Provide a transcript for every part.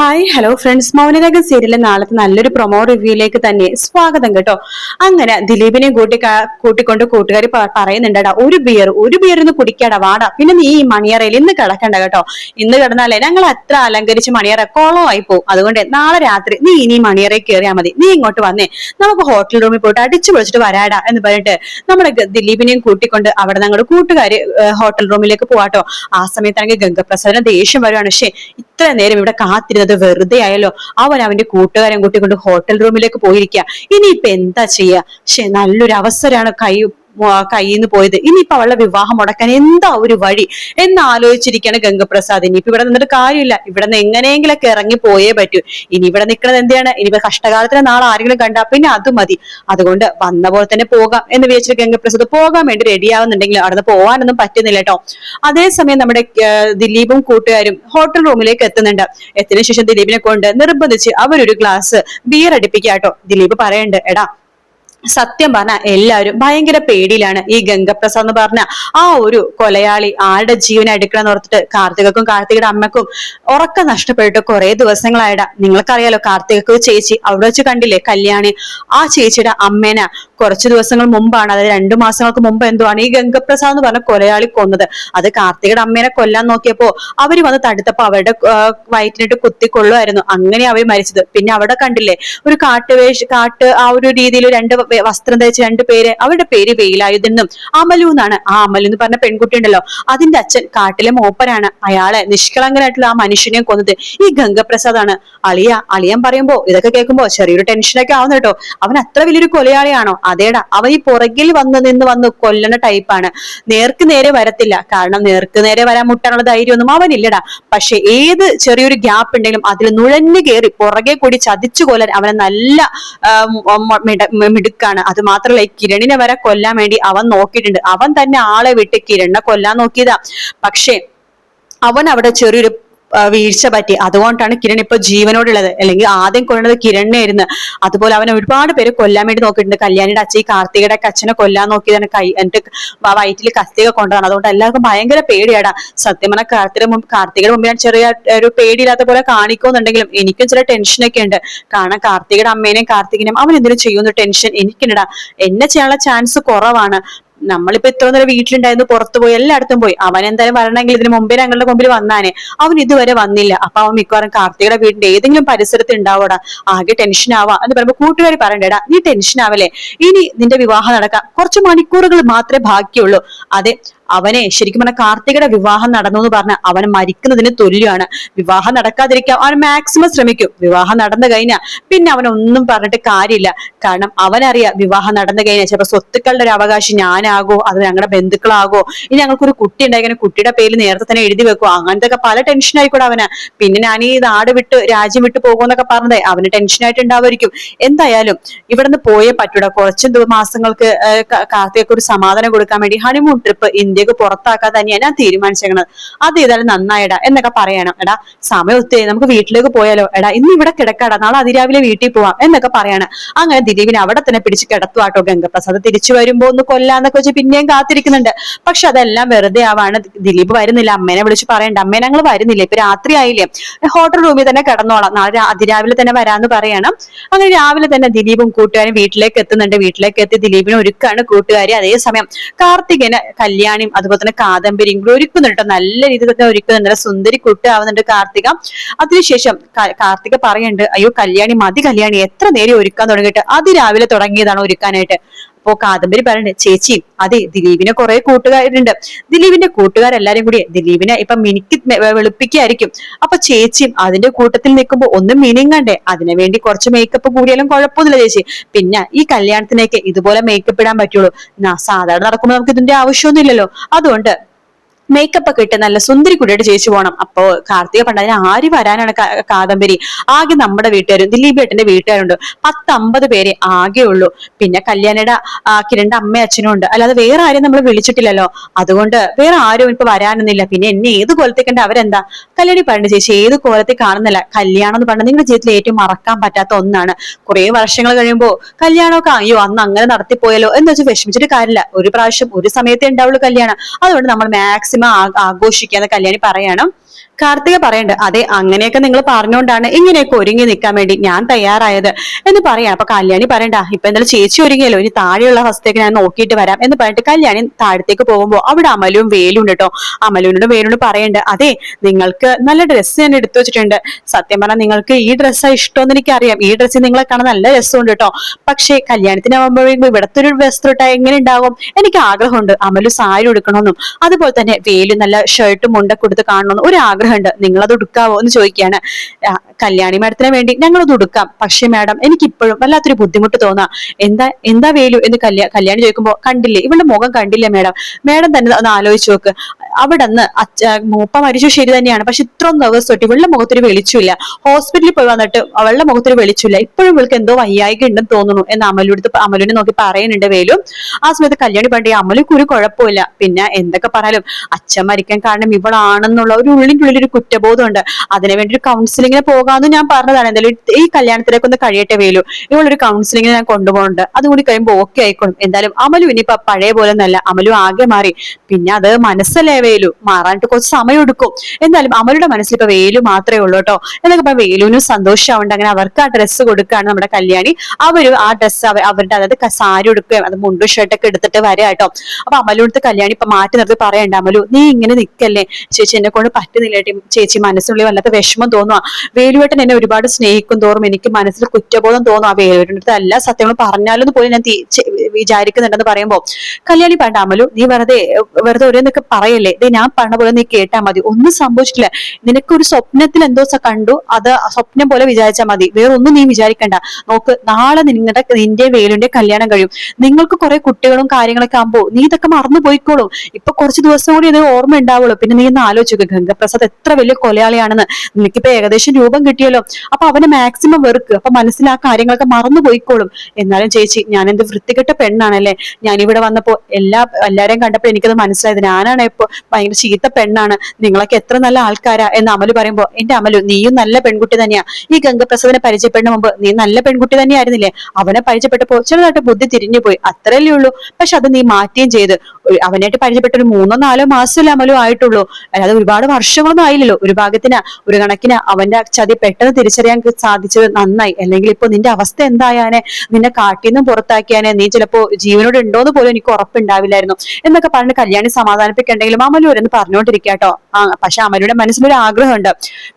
Hi hello friends Mounaragam സീരിയലിലെ നാളത്തെ നല്ലൊരു പ്രൊമോ റിവ്യൂയിലേക്ക് തന്നെ സ്വാഗതം കേട്ടോ. അങ്ങനെ ദിലീപിനെ കൂട്ടി കൂട്ടിക്കൊണ്ട് കൂട്ടുകാർ പറയുന്നുണ്ടടാ ഒരു ബിയർ ഒരു ബിയർ ഒന്ന് കുടിക്കാടാ വാടാ. പിന്നെ നീ ഈ മണിയറയിൽ ഇന്ന് കിടക്കണ്ട കേട്ടോ. ഇന്ന് കിടന്നാലേ ഞങ്ങൾ അത്ര അലങ്കരിച്ച് മണിയറ ആയി പോകും അതുകൊണ്ട് നാളെ രാത്രി നീ ഇനി മണിയറയിൽ കയറിയാൽ മതി. നീ ഇങ്ങോട്ട് വന്നേ. നമുക്ക് ഹോട്ടൽ റൂമിൽ പോയിട്ട് അടിച്ചു പൊളിച്ചിട്ട് വരാടാ എന്ന് പറഞ്ഞിട്ട് നമ്മുടെ ദിലീപിനെയും കൂട്ടിക്കൊണ്ട് അവിടെ ഞങ്ങളുടെ കൂട്ടുകാർ ഹോട്ടൽ റൂമിലേക്ക് പോവാട്ടോ. ആ സമയത്താണെങ്കിൽ ഗംഗപ്രസാദിന് ദേഷ്യം വരുവാണ്. പക്ഷേ ഇത്ര നേരം ഇവിടെ കാത്തിരുന്നത് വെറുതെ ആയല്ലോ അവൻ അവന്റെ കൂട്ടുകാരൻ കൂട്ടിക്കൊണ്ട് ഹോട്ടൽ റൂമിലേക്ക് പോയിരിക്കുക ഇനിയിപ്പൊ എന്താ ചെയ്യാ? പക്ഷെ നല്ലൊരു അവസരമാണ് കൈ കയ്യിൽ നിന്ന് പോയത്. ഇനിയിപ്പൊ അവളുടെ വിവാഹം മുടക്കാൻ എന്താ ഒരു വഴി? എന്ന് ആലോചിച്ചിരിക്കുകയാണ് ഗംഗപ്രസാദ്. ഇനിയിപ്പോ ഇവിടെ നിന്നിട്ട് കാര്യമില്ല. ഇവിടെ നിന്ന് എങ്ങനെയെങ്കിലൊക്കെ ഇറങ്ങി പോയേ പറ്റൂ. ഇനി ഇവിടെ നിൽക്കുന്നത് എന്താണ്? ഇനിയിപ്പോ കഷ്ടകാലത്തിന് നാളെ ആരെങ്കിലും കണ്ടാ പിന്നെ അത് മതി. അതുകൊണ്ട് വന്ന പോലെ തന്നെ പോകാം എന്ന് വിചാരിച്ചിട്ട് ഗംഗപ്രസാദ് പോകാൻ വേണ്ടി റെഡി ആവുന്നുണ്ടെങ്കിൽ അവിടെ പോകാനൊന്നും പറ്റുന്നില്ല കേട്ടോ. അതേസമയം നമ്മുടെ ദിലീപും കൂട്ടുകാരും ഹോട്ടൽ റൂമിലേക്ക് എത്തുന്നുണ്ട്. എത്തിനു ശേഷം ദിലീപിനെ കൊണ്ട് നിർബന്ധിച്ച് അവരൊരു ഗ്ലാസ് ബിയർ അടിപ്പിക്കാട്ടോ ദിലീപ് പറയണ്ട് എടാ സത്യം പറഞ്ഞ എല്ലാവരും ഭയങ്കര പേടിയിലാണ് ഈ ഗംഗപ്രസാദ് എന്ന് പറഞ്ഞ ആ ഒരു കൊലയാളി ആരുടെ ജീവൻ എടുക്കണം എന്ന് ഓർത്തിട്ട് കാർത്തികക്കും കാർത്തികയുടെ അമ്മക്കും ഉറക്കം നഷ്ടപ്പെട്ടിട്ട് കുറെ ദിവസങ്ങളായിട. നിങ്ങൾക്കറിയാലോ കാർത്തികക്ക് ചേച്ചി അവിടെ വെച്ച് കണ്ടില്ലേ കല്യാണി? ആ ചേച്ചിയുടെ അമ്മേനെ കുറച്ച് ദിവസങ്ങൾ മുമ്പാണ് അതായത് രണ്ടു മാസങ്ങൾക്ക് മുമ്പ് എന്തുവാണ് ഈ ഗംഗപ്രസാദ് എന്ന് പറഞ്ഞ കൊലയാളി കൊന്നത്. അത് കാർത്തികയുടെ അമ്മേനെ കൊല്ലാൻ നോക്കിയപ്പോ അവർ വന്ന് തടുത്തപ്പോ അവരുടെ വയറ്റിനിട്ട് കുത്തിക്കൊള്ളുമായിരുന്നു അങ്ങനെ അവർ മരിച്ചത്. പിന്നെ അവിടെ കണ്ടില്ലേ ഒരു കാട്ടുവേഷ് കാട്ട് ആ ഒരു രീതിയിൽ രണ്ട് വസ്ത്രം ധരിച്ച രണ്ട് പേര് അവരുടെ പേര് വെയിലായുധെന്നും അമലു എന്നാണ്. ആ അമലു എന്ന് പറഞ്ഞ പെൺകുട്ടി ഉണ്ടല്ലോ. അതിന്റെ അച്ഛൻ കാട്ടിലെ മൂപ്പരാണ്. അയാളെ നിഷ്കളങ്കനായിട്ടുള്ള ആ മനുഷ്യനെ കൊന്നത് ഈ ഗംഗപ്രസാദാണ്. അളിയ അളിയൻ പറയുമ്പോ ഇതൊക്കെ കേൾക്കുമ്പോ ചെറിയൊരു ടെൻഷനൊക്കെ ആവുന്നു കേട്ടോ. അവൻ അത്ര വലിയൊരു കൊലയാളിയാണോ? അതേടാ അവൻ ഈ പുറകിൽ വന്ന് നിന്ന് വന്ന് കൊല്ലണ ടൈപ്പാണ് നേർക്ക് നേരെ വരത്തില്ല. കാരണം നേർക്ക് നേരെ വരാൻ മുട്ടാനുള്ള ധൈര്യമൊന്നും അവനില്ലടാ. പക്ഷെ ഏത് ചെറിയൊരു ഗ്യാപ്പ് ഉണ്ടെങ്കിലും അതിൽ നുഴഞ്ഞു കയറി പുറകെ കൂടി ചതിച്ചു കൊല്ലാൻ അവനെ നല്ല ആ, മിടുക്കാണ് അത് മാത്രമല്ല കിരണിനെ വരെ കൊല്ലാൻ വേണ്ടി അവൻ നോക്കിയിട്ടുണ്ട്. അവൻ തന്നെ ആളെ വിട്ട് കിരണിനെ കൊല്ലാൻ നോക്കിയതാ. പക്ഷേ അവൻ അവിടെ ചെറിയൊരു വീഴ്ച പറ്റി. അതുകൊണ്ടാണ് കിരൺ ഇപ്പൊ ജീവനോടുള്ളത്. അല്ലെങ്കിൽ ആദ്യം കൊല്ലുന്നത് കിരണിനായിരുന്നു അതുപോലെ അവൻ ഒരുപാട് പേര് കൊല്ലാൻ വേണ്ടി നോക്കിയിട്ടുണ്ട്. കല്യാണിയുടെ അച്ഛൻ കാർത്തികയുടെ അച്ഛനെ കൊല്ലാൻ നോക്കിയതാണ്. കൈ എന്റെ വയറ്റിൽ കസ്തിക കൊണ്ടതാണ്. അതുകൊണ്ട് എല്ലാവർക്കും ഭയങ്കര പേടിയാടാ. സത്യം പറഞ്ഞാൽ കാർത്തിക മുമ്പ് കാർത്തികയുടെ മുമ്പ് ഞാൻ ചെറിയ ഒരു പേടിയില്ലാത്ത പോലെ കാണിക്കുന്നുണ്ടെങ്കിലും എനിക്കും ചില ടെൻഷനൊക്കെ ഉണ്ട്. കാരണം കാർത്തികയുടെ അമ്മേനെയും കാർത്തികനെയും അവൻ എന്തിനും ചെയ്യുന്ന ടെൻഷൻ എനിക്കുണ്ടാ എന്നെ ചെയ്യാനുള്ള ചാൻസ് കുറവാണ്. നമ്മളിപ്പോ ഇത്ര നേരം വീട്ടിലുണ്ടായിരുന്നു പുറത്തു പോയി എല്ലായിടത്തും പോയി. അവൻ എന്തായാലും വരണമെങ്കിൽ ഇതിന് മുമ്പേ ഞങ്ങളുടെ മുമ്പിൽ വന്നാനെ അവൻ ഇതുവരെ വന്നില്ല. അപ്പൊ അവൻ മിക്കവാറും കാർത്തികയുടെ വീടിന്റെ ഏതെങ്കിലും പരിസരത്ത് ഉണ്ടാവോടാ. ആകെ ടെൻഷൻ ആവാ. എന്ന് പറയുമ്പോ കൂട്ടുകാർ പറയണ്ടേടാ നീ ടെൻഷൻ ആവല്ലേ? ഇനി നിന്റെ വിവാഹം നടക്കാം. കുറച്ച് മണിക്കൂറുകൾ മാത്രമേ ബാക്കിയുള്ളൂ. അതെ അവനെ ശരിക്കും പറഞ്ഞ കാർത്തികയുടെ വിവാഹം നടന്നു എന്ന് പറഞ്ഞ അവൻ മരിക്കുന്നതിന് തുല്യമാണ്. വിവാഹം നടക്കാതിരിക്കാൻ അവൻ മാക്സിമം ശ്രമിക്കും. വിവാഹം നടന്നു കഴിഞ്ഞാൽ പിന്നെ അവൻ ഒന്നും പറഞ്ഞിട്ട് കാര്യമില്ല. കാരണം അവനറിയാം വിവാഹം നടന്നു കഴിഞ്ഞാൽ ചിലപ്പോൾ സ്വത്തുക്കളുടെ ഒരു അവകാശം ഞാനാകോ അത് ഞങ്ങളുടെ ബന്ധുക്കളാകോ ഇനി ഞങ്ങൾക്കൊരു കുട്ടി ഉണ്ടായി കുട്ടിയുടെ പേര് നേരത്തെ തന്നെ എഴുതി വെക്കുമോ അങ്ങനത്തെ ഒക്കെ പല ടെൻഷൻ ആയിക്കോട്ടെ അവന്. പിന്നെ ഞാൻ ഈ നാട് വിട്ട് രാജ്യം വിട്ട് പോകുമെന്നൊക്കെ പറഞ്ഞതേ അവന് ടെൻഷൻ ആയിട്ട് ഉണ്ടാവുമായിരിക്കും. എന്തായാലും ഇവിടുന്ന് പോയേ പറ്റൂടാ. കുറച്ച് മാസങ്ങൾക്ക് കാർത്തികക്ക് ഒരു സമാധാനം കൊടുക്കാൻ വേണ്ടി ഹണിമൂൺ ട്രിപ്പ് ഇന്ത്യയ്ക്ക് പുറത്താക്കാൻ തന്നെയാണ് ഞാൻ തീരുമാനിച്ചേക്കണത്. അത് ചെയ്താലും നന്നായിടാ എന്നൊക്കെ പറയണം. എടാ സമയം ഒത്തിരി നമുക്ക് വീട്ടിലേക്ക് പോയാലോ? എടാ ഇന്ന് ഇവിടെ കിടക്കാടാ നാളെ അതിരാവിലെ വീട്ടിൽ പോവാം എന്നൊക്കെ പറയാണ്. അങ്ങനെ ദിലീപിനെ അവിടെ തന്നെ പിടിച്ച് കിടത്തുവാട്ടോ ഗംഗപ്രസാദ്. തിരിച്ചു വരുമ്പോ ഒന്ന് കൊല്ലാന്നൊക്കെ വെച്ച് പിന്നെയും കാത്തിരിക്കുന്നുണ്ട്. പക്ഷെ അതെല്ലാം വെറുതെ ആവാണ്. ദിലീപ് വരുന്നില്ല അമ്മേനെ വിളിച്ച് പറയണ്ട. അമ്മേനെ ഞങ്ങൾ വരുന്നില്ല. ഇപ്പൊ രാത്രി ആയില്ലേ. ഹോട്ടൽ റൂമിൽ തന്നെ കിടന്നോളാം. നാളെ അതിരാവിലെ തന്നെ വരാന്ന് പറയണം. അങ്ങനെ രാവിലെ തന്നെ ദിലീപും കൂട്ടുകാരും വീട്ടിലേക്ക് എത്തുന്നുണ്ട്. വീട്ടിലേക്ക് എത്തി ദിലീപിനെ ഒരുക്കാണ് കൂട്ടുകാരി. അതേസമയം കാർത്തികന് കല്യാണിയും അതുപോലെ തന്നെ കാദംബരിയും കൂടി ഒരുക്കുന്നുണ്ട് നല്ല രീതിയിൽ തന്നെ ഒരുക്കുന്നുണ്ട്. സുന്ദരി കുട്ടാവുന്നുണ്ട് കാർത്തിക. അതിനുശേഷം കാർത്തിക പറയുന്നുണ്ട് അയ്യോ കല്യാണി മതി കല്യാണി. എത്ര നേരം ഒരുക്കാൻ തുടങ്ങിയിട്ട്? അതിരാവിലെ തുടങ്ങിയതാണ് ഒരുക്കാനായിട്ട്. അപ്പോ കാദംബരി പറയുന്നുണ്ട് ചേച്ചി അതെ ദിലീപിനെ കുറെ കൂട്ടുകാരുണ്ട്. ദിലീപിന്റെ കൂട്ടുകാരെല്ലാരും കൂടി ദിലീപിനെ ഇപ്പൊ മിനിക്ക് വെളുപ്പിക്കായിരിക്കും. അപ്പൊ ചേച്ചിയും അതിന്റെ കൂട്ടത്തിൽ നിൽക്കുമ്പോ ഒന്നും മിനിങ്ങണ്ടേ അതിനു വേണ്ടി കുറച്ച് മേക്കപ്പ് കൂടിയാലും കുഴപ്പമൊന്നുമില്ല ചേച്ചി. പിന്നെ ഈ കല്യാണത്തിനേക്ക് ഇതുപോലെ മേക്കപ്പ് ഇടാൻ പറ്റുള്ളൂ. സാധാരണ നടക്കുമ്പോൾ നമുക്ക് ഇതിന്റെ ആവശ്യമൊന്നുമില്ലല്ലോ. അതുകൊണ്ട് മേക്കപ്പ് ഒക്കെ ഇട്ട് നല്ല സുന്ദരി കുട്ടിയായിട്ട് ചേച്ചി പോകണം അപ്പോ കാർത്തിക പണ്ടതിന് ആര് വരാനാണ് കാദംബരി? ആകെ നമ്മുടെ വീട്ടുകാരും ദിലീപ് ഏട്ടന്റെ വീട്ടുകാരുണ്ട്. പത്തമ്പത് പേരെ ആകെ ഉള്ളൂ. പിന്നെ കല്യാണിയുടെ കിരണ്ട അമ്മ അച്ഛനും ഉണ്ട്. അല്ലാതെ വേറെ ആരും നമ്മൾ വിളിച്ചിട്ടില്ലല്ലോ. അതുകൊണ്ട് വേറെ ആരും ഇപ്പൊ വരാനൊന്നുമില്ല. പിന്നെ എന്നെ ഏത് കോലത്തേക്കണ്ട അവരെന്താ? കല്യാണി പറഞ്ഞു ചേച്ചി ഏത് കോലത്തെ കാണുന്നില്ല? കല്യാണം എന്ന് പറഞ്ഞാൽ നിങ്ങളുടെ ജീവിതത്തിൽ ഏറ്റവും മറക്കാൻ പറ്റാത്ത ഒന്നാണ്. കുറെ വർഷങ്ങൾ കഴിയുമ്പോ കല്യാണമൊക്കെ അയ്യോ അന്ന് അങ്ങനെ നടത്തിപ്പോയല്ലോ. എന്ന് വെച്ച് വിഷമിച്ചിട്ട് കാര്യമില്ല. ഒരു പ്രാവശ്യം ഒരു സമയത്തേ ഉണ്ടാവുള്ളൂ കല്യാണം. അതുകൊണ്ട് നമ്മൾ മാക്സിമം ആഘോഷിക്കാന്ന് കല്യാണി പറയണം. കാർത്തിക പറയണ്ട് അതെ അങ്ങനെയൊക്കെ നിങ്ങൾ പറഞ്ഞുകൊണ്ടാണ് ഇങ്ങനെയൊക്കെ ഒരുങ്ങി നിൽക്കാൻ വേണ്ടി ഞാൻ തയ്യാറായത് എന്ന് പറയാം. അപ്പൊ കല്യാണി പറയണ്ട ഇപ്പൊ എന്തായാലും ചേച്ചി ഒരുങ്ങിയല്ലോ ഇനി താഴെയുള്ള അവസ്ഥയൊക്കെ ഞാൻ നോക്കിയിട്ട് വരാം എന്ന് പറഞ്ഞിട്ട് കല്യാണി താഴത്തേക്ക് പോകുമ്പോൾ അവിടെ അമലും വേലും കേട്ടോ അമലുവിനോട് വേലോട് പറയണ്ട് അതെ നിങ്ങൾക്ക് നല്ല ഡ്രസ്സ് ഞാൻ എടുത്തു വെച്ചിട്ടുണ്ട്. സത്യം പറഞ്ഞാൽ നിങ്ങൾക്ക് ഈ ഡ്രസ്സാണ് ഇഷ്ടമെന്ന് എനിക്കറിയാം. ഈ ഡ്രസ്സ് നിങ്ങളെ കാണാൻ നല്ല രസമുണ്ട് കേട്ടോ പക്ഷേ കല്യാണത്തിനാവുമ്പോഴേക്കും ഇവിടത്തെ ഒരു വസ്ത്രം ഇട്ടാൽ എങ്ങനെ ഉണ്ടാകും എനിക്ക് ആഗ്രഹമുണ്ട്. അമലു സാരി എടുക്കണമെന്നും അതുപോലെ തന്നെ വേലു നല്ല ഷർട്ടും മുണ്ടൊക്കെ കൊടുത്ത് കാണണമെന്ന് ഒരു ആഗ്രഹമുണ്ട് അത് ഉടുക്കാവോ എന്ന് ചോദിക്കുകയാണ്. കല്യാണി മാഡത്തിന് വേണ്ടി ഞങ്ങൾ അത് ഉടുക്കാം. പക്ഷേ മാഡം എനിക്ക് ഇപ്പോഴും വല്ലാത്തൊരു ബുദ്ധിമുട്ട് തോന്നാം. എന്താ എന്താ വേലു എന്ന് കല്യാ കല്യാണി ചോദിക്കുമ്പോൾ കണ്ടില്ലേ? ഇവളുടെ മുഖം കണ്ടില്ല മാഡം? മാഡം തന്നെ ഒന്ന് ആലോചിച്ച് നോക്ക്. അവിടെ നിന്ന് അച്ഛ മൂപ്പ മരിച്ചു ശരി തന്നെയാണ്. പക്ഷെ ഇത്രയും ദിവസം തൊട്ട് ഇവളുടെ മുഖത്തൊരു വെളിച്ചില്ല ഹോസ്പിറ്റലിൽ പോയി വന്നിട്ട് അവളുടെ മുഖത്തൊരു വെളിച്ചില്ല ഇപ്പോഴും ഇവൾക്ക് എന്തോ വയ്യായിക ഉണ്ടെന്ന് തോന്നുന്നു എന്ന് അമലുടുത്ത് അമലുവിനെ നോക്കി പറയുന്നുണ്ട് വേലു. ആ സമയത്ത് കല്യാണി പണ്ടി അമലുക്ക് ഒരു കുഴപ്പമില്ല പിന്നെ എന്തൊക്കെ പറഞ്ഞാലും അച്ഛൻ മരിക്കാൻ കാരണം ഇവളാണെന്നുള്ള ഒരു ഉള്ളിന്റെ ഉള്ളിൽ ഒരു കുറ്റബോധമുണ്ട്. അതിനു വേണ്ടി ഒരു കൗൺസിലിങ്ങിന് പോകാമെന്ന് ഞാൻ പറഞ്ഞതാണ്. എന്തായാലും ഈ കല്യാണത്തിലേക്ക് ഒന്ന് കഴിയട്ടെ വേലു. ഇവളൊരു കൗൺസിലിങ്ങിന് ഞാൻ കൊണ്ടുപോകുന്നുണ്ട്. അതുകൂടി കഴിയുമ്പോൾ ഓക്കെ ആയിക്കോളും. എന്തായാലും അമലു ഇനിയിപ്പോ പഴയ പോലെ ഒന്നല്ല. അമലു ആകെ മാറി. പിന്നെ അത് മനസ്സല്ലേ വേലു മാറാനായിട്ട് കുറച്ച് സമയം എടുക്കും എന്തായാലും അമലുടെ മനസ്സിൽ ഇപ്പൊ വേലു മാത്രമേ ഉള്ളൂ കേട്ടോ. എന്നൊക്കെ ഇപ്പൊ വേലുവിനും സന്തോഷമാവുണ്ട്. അങ്ങനെ അവർക്ക് ആ ഡ്രസ്സ് കൊടുക്കുകയാണ് നമ്മുടെ കല്യാണി. അവർ ആ ഡ്രസ്സ് അവരുടെ അതായത് സാരി എടുക്കുകയും അത് മുണ്ടും ഷർട്ടൊക്കെ എടുത്തിട്ട് വരാം കേട്ടോ. അപ്പൊ അമലു എടുത്ത് കല്യാണി ഇപ്പൊ മാറ്റി നിർത്തി പറയണ്ട. അമലു നീ ഇങ്ങനെ നിൽക്കല്ലേ ചേച്ചി എന്നെ കൊണ്ട് പറ്റുന്നില്ല ചേച്ചി മനസ്സിനുള്ളിൽ വല്ലാത്ത വിഷമം തോന്നുക വേലുവേട്ടൻ എന്നെ ഒരുപാട് സ്നേഹിക്കും തോറും എനിക്ക് മനസ്സിൽ കുറ്റബോധം തോന്നും ആ വേലുവേട്ടന്റെ അടുത്ത് എല്ലാ സത്യങ്ങളും പറഞ്ഞാലും പോലും ഞാൻ വിചാരിക്കുന്നുണ്ടെന്ന് പറയുമ്പോ കല്യാണി പണ്ട അമലു നീ വെറുതെ വെറുതെ ഓരോന്നൊക്കെ പറയല്ലേ? ദേ ഞാൻ പറഞ്ഞ പോലെ നീ കേട്ടാ മതി. ഒന്നും സംഭവിച്ചിട്ടില്ല. നിനക്കൊരു സ്വപ്നത്തിൽ എന്തോ കണ്ടു അത് സ്വപ്നം പോലെ വിചാരിച്ചാൽ മതി. വേറെ ഒന്നും നീ വിചാരിക്കണ്ട. നോക്ക് നാളെ നിങ്ങളുടെ നിന്റെ വേലുന്റെ കല്യാണം കഴിയും. നിങ്ങൾക്ക് കുറെ കുട്ടികളും കാര്യങ്ങളൊക്കെ ആകുമ്പോ നീ ഇതൊക്കെ മറന്നു പോയിക്കോളും. ഇപ്പൊ കുറച്ച് ദിവസം കൂടി ഇത് ഓർമ്മ ഉണ്ടാവുള്ളൂ. പിന്നെ നീ ഒന്ന് ആലോചിക്കുക ഗംഗപ്രസാദ് എത്ര വലിയ കൊലയാളിയാണെന്ന്. നിനക്കിപ്പോ ഏകദേശം രൂപം കിട്ടിയല്ലോ. അപ്പൊ അവനെ മാക്സിമം വെറുക്ക്. അപ്പൊ മനസ്സിലാ കാര്യങ്ങളൊക്കെ മറന്നു പോയിക്കോളും. എന്നാലും ചേച്ചി ഞാൻ എന്ത് വൃത്തികെട്ട പെണ്ണാണല്ലേ? ഞാൻ ഇവിടെ വന്നപ്പോ എല്ലാ എല്ലാരെയും കണ്ടപ്പോൾ എനിക്കത് മനസ്സിലായത്. ഞാനാണ് ഇപ്പൊ ഭയങ്കര ചീത്ത പെണ്ണാണ്. നിങ്ങളൊക്കെ എത്ര നല്ല ആൾക്കാരാ എന്ന് അമലു പറയുമ്പോ എന്റെ അമലു നീയും നല്ല പെൺകുട്ടി തന്നെയാ. ഈ ഗംഗപ്രസവനെ പരിചയപ്പെടുന്ന മുമ്പ് നീ നല്ല പെൺകുട്ടി തന്നെയായിരുന്നില്ലേ? അവനെ പരിചയപ്പെട്ടപ്പോ ചെറുതായിട്ട് ബുദ്ധി തിരിഞ്ഞു പോയി അത്രയല്ലേ ഉള്ളൂ. പക്ഷെ അത് നീ മാറ്റുകയും ചെയ്ത്. അവനായിട്ട് പരിചയപ്പെട്ട ഒരു മൂന്നോ നാലോ മാസമല്ലേ അമലോ ആയിട്ടുള്ളൂ. അല്ലാതെ ഒരുപാട് വർഷമൊന്നും ആയില്ലല്ലോ. ഒരു ഭാഗത്തിന് ഒരു കണക്കിന് അവന്റെ ചതി പെട്ടെന്ന് തിരിച്ചറിയാൻ സാധിച്ചത് നന്നായി. അല്ലെങ്കിൽ ഇപ്പൊ നിന്റെ അവസ്ഥ എന്തായാനെ? നിന്നെ കാട്ടിൽ നിന്നും പുറത്താക്കിയാനെ? നീ ചിലപ്പോ ജീവനോട് ഉണ്ടോന്ന് പോലും എനിക്ക് ഉറപ്പുണ്ടാവില്ലായിരുന്നു. എന്നൊക്കെ പറഞ്ഞ് കല്യാണി സമാധാനിപ്പിക്കണ്ടെങ്കിലും അമലൂർ എന്ന് പറഞ്ഞുകൊണ്ടിരിക്കാട്ടോ ആ പക്ഷെ അമലയുടെ മനസ്സിലൊരു ആഗ്രഹമുണ്ട്.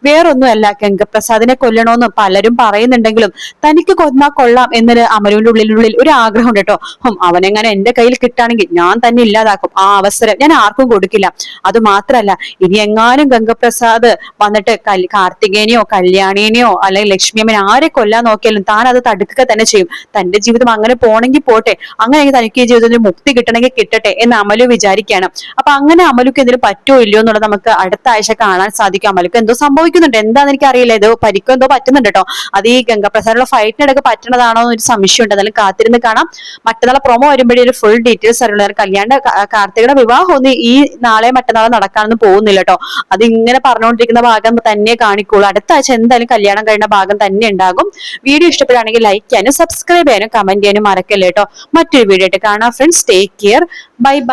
വേറൊന്നുമല്ല ഗംഗപ്രസാദിനെ കൊല്ലണമെന്ന് പലരും പറയുന്നുണ്ടെങ്കിലും തനിക്ക് കൊന്നാ കൊള്ളാം എന്നൊരു അമലുവിന്റെ ഉള്ളിലുള്ളിൽ ഒരു ആഗ്രഹം ഉണ്ട് കേട്ടോ അവനെങ്ങനെ എന്റെ കയ്യിൽ കിട്ടുകയാണെങ്കിൽ ഞാൻ തന്നെ ഇല്ലാതാക്കും. ആ അവസരം ഞാൻ ആർക്കും കൊടുക്കില്ല. അത് മാത്രല്ല ഇനി എങ്ങാനും ഗംഗപ്രസാദ് വന്നിട്ട് കാർത്തികേനെയോ കല്യാണിനെയോ അല്ലെങ്കിൽ ലക്ഷ്മിയമ്മനെ ആരെ കൊല്ലാൻ നോക്കിയാലും താൻ അത് തടുക്കുക തന്നെ ചെയ്യും. തന്റെ ജീവിതം അങ്ങനെ പോണെങ്കിൽ പോട്ടെ അങ്ങനെ തനിക്ക് ഈ ജീവിതത്തിൽ മുക്തി കിട്ടണമെങ്കിൽ കിട്ടട്ടെ എന്ന് അമലു വിചാരിക്കുകയാണ്. അപ്പൊ അങ്ങനെ അമലുക്ക് എന്തെങ്കിലും പറ്റുമോ ഇല്ലയോ എന്നുള്ളത് നമുക്ക് അടുത്ത ആഴ്ച കാണാൻ സാധിക്കും. അമലുക്ക് എന്തോ സംഭവിക്കുന്നുണ്ട്. എന്താന്ന് എനിക്ക് അറിയില്ല ഇത് പരിക്കോ എന്തോ പറ്റുന്നുണ്ട് കേട്ടോ. അത് ഈ ഗംഗപ്രസാദുള്ള ഫൈറ്റിനിടക്ക് പറ്റണതാണോ എന്നൊരു സംശയം ഉണ്ട് എന്നാലും കാത്തിരുന്ന് കാണാം. മറ്റന്നാളെ പ്രൊമോ വരുമ്പോഴേ ഒരു ഫുൾ ഡീറ്റെയിൽസ് അറിയുള്ളൂ. കല്യാണ കാർത്തികയുടെ വിവാഹം ഒന്നും ഈ നാളെ മറ്റന്നാളെ നടക്കാനൊന്നും പോകുന്നില്ല കേട്ടോ അത് ഇങ്ങനെ പറഞ്ഞുകൊണ്ടിരിക്കുന്ന ഭാഗം തന്നെ കാണിക്കുള്ളൂ അടുത്ത ആഴ്ച എന്തായാലും കല്യാണം കഴിയുന്ന ഭാഗം തന്നെ ഉണ്ടാകും. വീഡിയോ ഇഷ്ടപ്പെടുകയാണെങ്കിൽ ലൈക്ക് ചെയ്യാനും സബ്സ്ക്രൈബ് ചെയ്യാനും കമന്റ് ചെയ്യാനും മറക്കല്ലേ കേട്ടോ മറ്റൊരു വീഡിയോ ആയിട്ട് കാണാം friends take care bye bye